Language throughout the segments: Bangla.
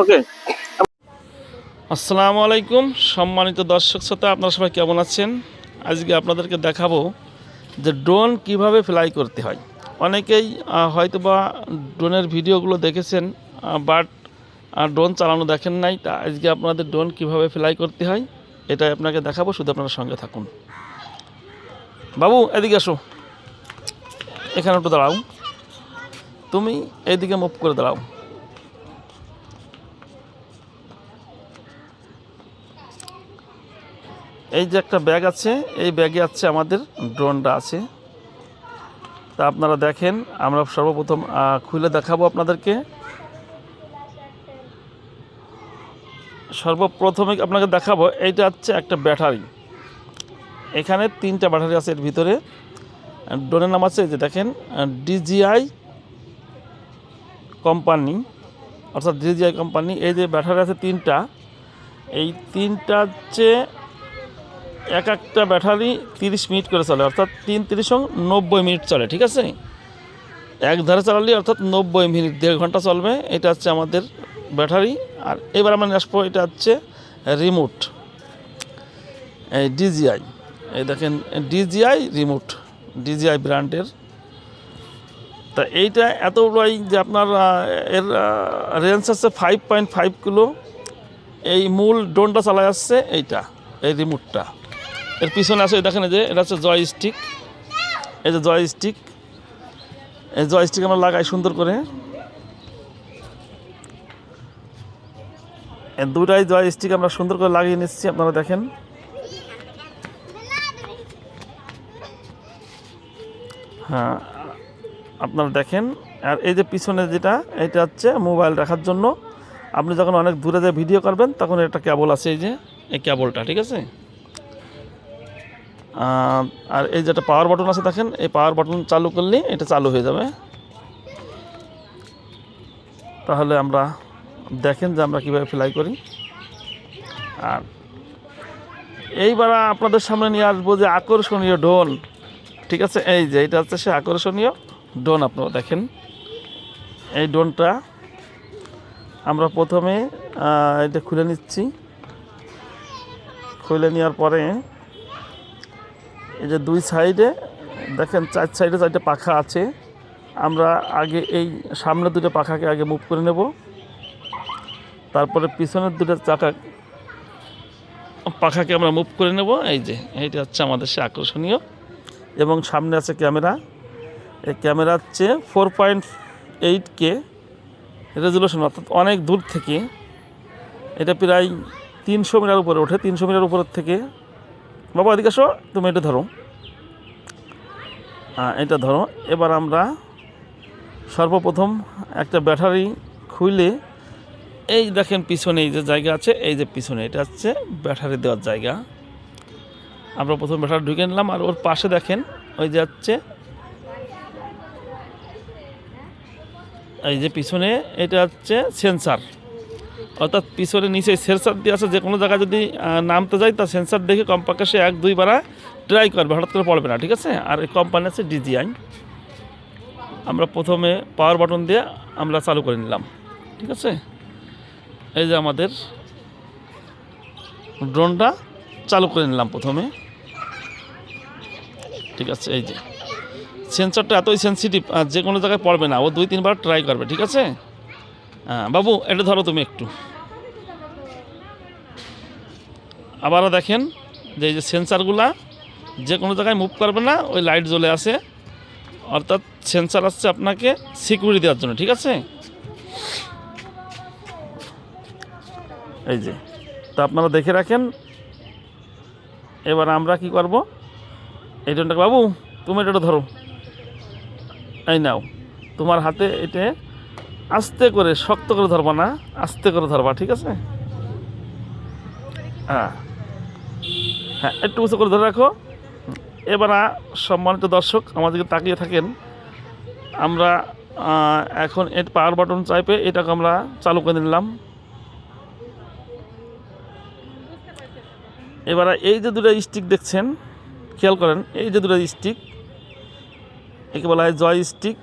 ওকে আসসালামু আলাইকুম সম্মানিত দর্শক শ্রোতা আপনারা সবাই কেমন আছেন? আজকে আপনাদেরকে দেখাবো যে ড্রোন কীভাবে ফ্লাই করতে হয়। অনেকেই আহ, হয়তোবা ড্রোনের ভিডিওগুলো দেখেছেন বাট ড্রোন চালানো দেখেন নাই তা আজকে আপনাদের ড্রোন কীভাবে ফ্লাই করতে হয় এটাই আপনাকে দেখাবো শুধু আপনারা সঙ্গে থাকুন। বাবু এদিকে আসো। এখানে একটু দাঁড়াও। তুমি এইদিকে মুভ করে দাঁড়াও। এই যে একটা ব্যাগ আছে, এই ব্যাগে আছে আমাদের ড্রোনটা আছে। তা আপনারা দেখেন, আমরা সর্বপ্রথম খুলে দেখাবো আপনাদেরকে। সর্বপ্রথমে আপনাকে দেখাবো, এইটা হচ্ছে একটা ব্যাটারি। এখানে তিনটা ব্যাটারি আছে এর ভিতরে। ড্রোনের নাম আছে যে দেখেন, ডিজিআই কোম্পানি, অর্থাৎ ডিজিআই কোম্পানি। এই যে ব্যাটারি আছে তিনটা, এই তিনটা হচ্ছে এক একটা ব্যাটারি তিরিশ মিনিট করে চলে, অর্থাৎ তিন তিরিশ নব্বই মিনিট চলে, ঠিক আছে? এক ধারে চালালে অর্থাৎ নব্বই মিনিট, দেড় ঘণ্টা চলবে, এটা হচ্ছে আমাদের ব্যাটারি। আর এবার আমরা আসব, এটা হচ্ছে রিমোট। এই ডিজিআই, এই দেখেন, ডিজিআই রিমোট, ডিজিআই ব্র্যান্ডের। তা এইটা এত বড় যে আপনার এর রেঞ্জ আছে ফাইভ পয়েন্ট ফাইভ কিলো। এই মূল ড্রোনটা চালায় আসছে এইটা, এই রিমোটটা। এর পিছনে আছে দেখেন যে, এটা হচ্ছে জয় স্টিক এই যে জয় স্টিক এই জয় স্টিক আমরা লাগাই সুন্দর করে। দুটাই জয় স্টিক আমরা সুন্দর করে লাগিয়ে নিচ্ছি, আপনারা দেখেন। হ্যাঁ আপনারা দেখেন। আর এই যে পিছনে যেটা, এটা হচ্ছে মোবাইল রাখার জন্য। আপনি যখন অনেক দূরে যে ভিডিও করবেন, তখন একটা কেবল আছে এই যে, এই কেবলটা ঠিক আছে? আর এই যেটা পাওয়ার বাটন আছে দেখেন, এই পাওয়ার বাটন চালু করলে এটা চালু হয়ে যাবে। তাহলে আমরা দেখেন যে আমরা কীভাবে ফ্লাই করি। আর এইবার আপনাদের সামনে নিয়ে আসব যে আকর্ষণীয় ডোন ঠিক আছে? এই যে এটা হচ্ছে সে আকর্ষণীয় ডোন আপনারা দেখেন। এই ডোনটা আমরা প্রথমে এটা খুলে নিচ্ছি। খুলে নেওয়ার পরে এই যে দুই সাইডে, দেখেন চার সাইডে চারটে পাখা আছে। আমরা আগে এই সামনের দুটো পাখাকে আগে মুভ করে নেব। তারপরে পিছনের দুটো চাকা পাখাকে আমরা মুভ করে নেব। এই যে, এইটা হচ্ছে আমাদের সে আকর্ষণীয়। এবং সামনে আছে ক্যামেরা। এই ক্যামেরা হচ্ছে four point eight K resolution অর্থাৎ অনেক দূর থেকে, এটা প্রায় তিনশো মিটার উপরে ওঠে। তিনশো মিটার উপরের থেকে বাবা, এদিকে আসো তুমি এটা ধরো। এটা ধরো। এবার আমরা সর্বপ্রথম একটা ব্যাটারি খুলে, এই দেখেন পিছনে এই যে জায়গা আছে, এই যে পিছনে এটা হচ্ছে ব্যাটারি দেওয়ার জায়গা। আমরা প্রথম ব্যাটারি ঢুকে নিলাম, আর ওর পাশে দেখেন, ওই যে হচ্ছে, এই যে পিছনে এটা হচ্ছে সেন্সার। অর্থাৎ পিছনে নিচে সেন্সার দিয়ে আছে যে কোনো জায়গায় যদি নামতে যায় তা সেন্সার দেখে কমপক্ষে সে এক, দুই বারা ট্রাই করবে, হঠাৎ করে পড়বে না, ঠিক আছে? আর এই কোম্পানি আছে ডিজিআই আমরা প্রথমে পাওয়ার বাটন দিয়ে আমরা চালু করে নিলাম, ঠিক আছে? এই যে আমাদের ড্রোনটা চালু করে নিলাম প্রথমে। ঠিক আছে, এই যে। সেন্সরটা এতই সেন্সিটিভ আর যে কোনো জায়গায় পড়বে না, ও দুই, তিনবার ট্রাই করবে, ঠিক আছে? হ্যাঁ বাবু, এটা ধরো তুমি একটু। আবারও দেখেন, যে এই যে সেন্সারগুলা যে কোনো জায়গায় মুভ করবে না, ওই লাইট জ্বলে আসে অর্থাৎ সেন্সার আসছে আপনাকে সিকিউরিটি দেওয়ার জন্য, ঠিক আছে? এই যে, তা আপনারা দেখে রাখেন। এবার আমরা কি করব? এই বাবু, তুমি এটা ধরো। এই নাও, তোমার হাতে এটা আস্তে করে, শক্ত করে ধরবা না, আস্তে করে ধরবা, ঠিক আছে? হ্যাঁ। হ্যাঁ একটু উঁচু করে ধরে রাখো। এবার সম্মানিত দর্শক, আমাদেরকে তাকিয়ে থাকেন। আমরা এখন এর পাওয়ার বাটন চাইপে এটাকে আমরা চালু করে নিলাম। এবার এই যে দুটো স্টিক দেখছেন, খেয়াল করেন, এই যে দুটো স্টিক একে বলা হয় জয় স্টিক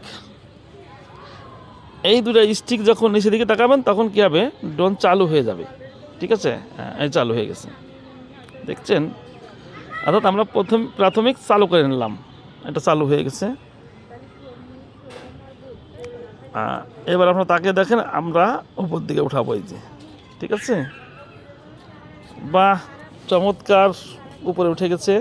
এই দুটো স্টিক যখন নিচের দিকে তাকাবেন, তখন কী হবে? ড্রোন চালু হয়ে যাবে। ঠিক আছে? হ্যাঁ এই চালু হয়ে গেছে। দেখছেন? অর্থাৎ আমরা প্রথম, প্রাথমিক চালু করে নিলাম। এটা চালু হয়ে গেছে। এবার আপনারা তাকে দেখেন, আমরা উপর দিকে উঠাবো এই যে। ঠিক আছে? বাহ, চমৎকার, উপরে উঠে গেছে।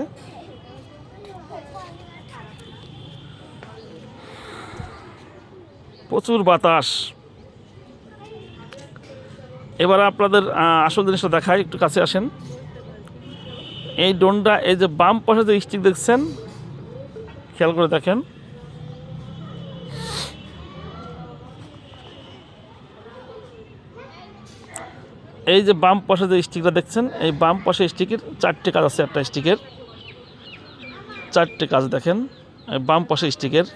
প্রচুর বাতাস। এবার আপনাদের আসল জিনিসটা দেখাই, একটু কাছে আসেন। এই ডোনটা এই যে বাম পাশে যে স্টিক দেখছেন, খেয়াল করে দেখেন। এই যে বাম পাশে যে স্টিকটা দেখছেন, এই বাম পাশে স্টিকের চারটে কাজ আছে, একটা স্টিকের চারটে কাজ দেখেন বাম পাশে স্টিকের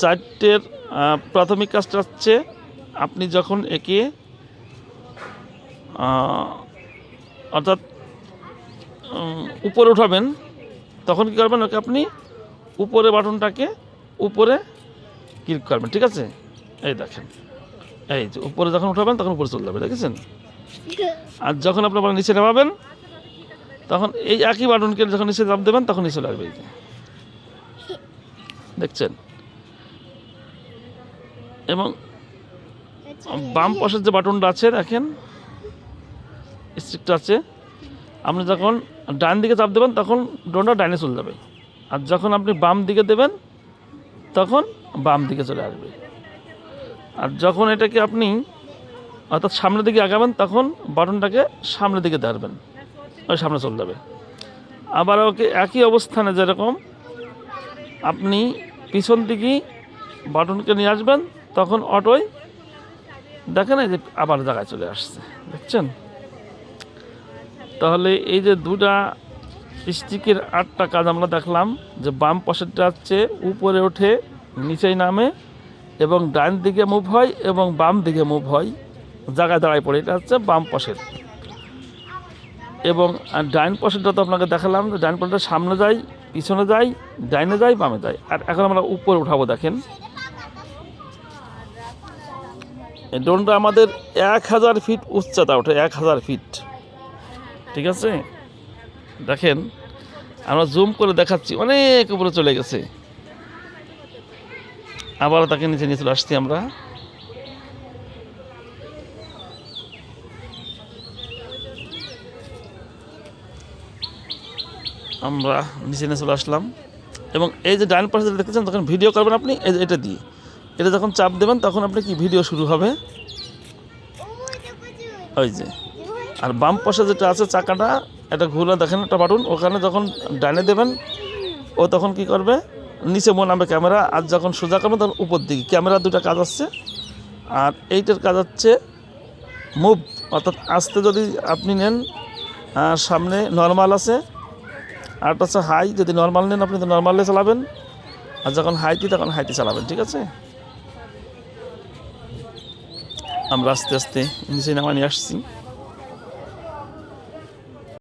চারটের প্রাথমিক কাজটা হচ্ছে আপনি যখন একে অর্থাৎ উপরে উঠাবেন, তখন কী করবেন ওকে আপনি উপরে বাটনটাকে উপরে ক্লিক করবেন, ঠিক আছে? এই দেখেন, এই যে উপরে যখন উঠাবেন তখন উপরে চলে যাবে, দেখেছেন? আর যখন আপনি আবার নিচে নামাবেন, তখন এই একই বাটনকে যখন নিচে চাপ দেবেন তখন নিচে লাগবে দেখছেন? এবং বাম পাশের যে বাটনটা আছে দেখেন স্টিকটা আছে। আপনি যখন ডান দিকে চাপ দেবেন তখন ড্রোনটা ডাইনে চলে যাবে। আর যখন আপনি বাম দিকে দেবেন তখন বাম দিকে চলে আসবে। আর যখন এটাকে আপনি অর্থাৎ সামনের দিকে আগাবেন তখন বাটনটাকে সামনের দিকে ধরবেন। ওই সামনে চলে যাবে। আবার ওকে একই অবস্থানে যেরকম আপনি পিছন দিকে বাটনকে নিয়ে আসবেন তখন অটোয় দেখেন এই যে আবার জায়গায় চলে আসছে, দেখছেন? তাহলে এই যে দুটা স্টিকের আটটা কাজ আমরা দেখলাম, যে বাম পাশেরটা হচ্ছে উপরে ওঠে, নিচেই নামে, এবং ডান দিকে মুভ হয় এবং বাম দিকে মুভ হয়, জায়গায় দাঁড়ায় পড়ে। এটা হচ্ছে বাম পাশের। এবং ডাইন পাশেরটা তো আপনাকে দেখালাম, যে ডাইন পাশেরটা সামনে যায়, পিছনে যায়, ডাইনে যায়, বামে যায়। আর এখন আমরা উপরে উঠাবো, দেখেন এই ড্রোনটা আমাদের এক হাজার ফিট উচ্চতা ওঠে, এক হাজার ফিট। ঠিক আছে? দেখেন, আমরা জুম করে দেখাচ্ছি, অনেক উপরে চলে গেছে। আবার তাকে নিচে নিয়ে চলে আসছি আমরা। আমরা নিচে নিয়ে চলে আসলাম। এবং এই যে ডান পাশে যেটা দেখতেছেন, তখন ভিডিও করবেন আপনি, এই যে এটা দিয়ে। এটা যখন চাপ দেবেন, তখন আপনি কি ভিডিও শুরু হবে? ওই যে। আর বাম পাশে যেটা আছে চাকাটা, এটা ঘুরে দেখেন একটা বাটন। ওখানে যখন ডানে দেবেন, ও তখন কি করবে? নিচে মনে নামবে ক্যামেরা, আর যখন সোজা করবে, তখন উপর দিকে। ক্যামেরার দুটা কাজ আসছে আর এইটার কাজ হচ্ছে মুভ অর্থাৎ আস্তে যদি আপনি নেন সামনে নর্মাল আছে। আর হচ্ছে হাই যদি নর্মাল নেন, আপনি তো নর্মালে চালাবেন। আর যখন হাইতে তখন হাইতে চালাবেন, ঠিক আছে? আমরা আস্তে আস্তে নিচে নিয়ে আসছি।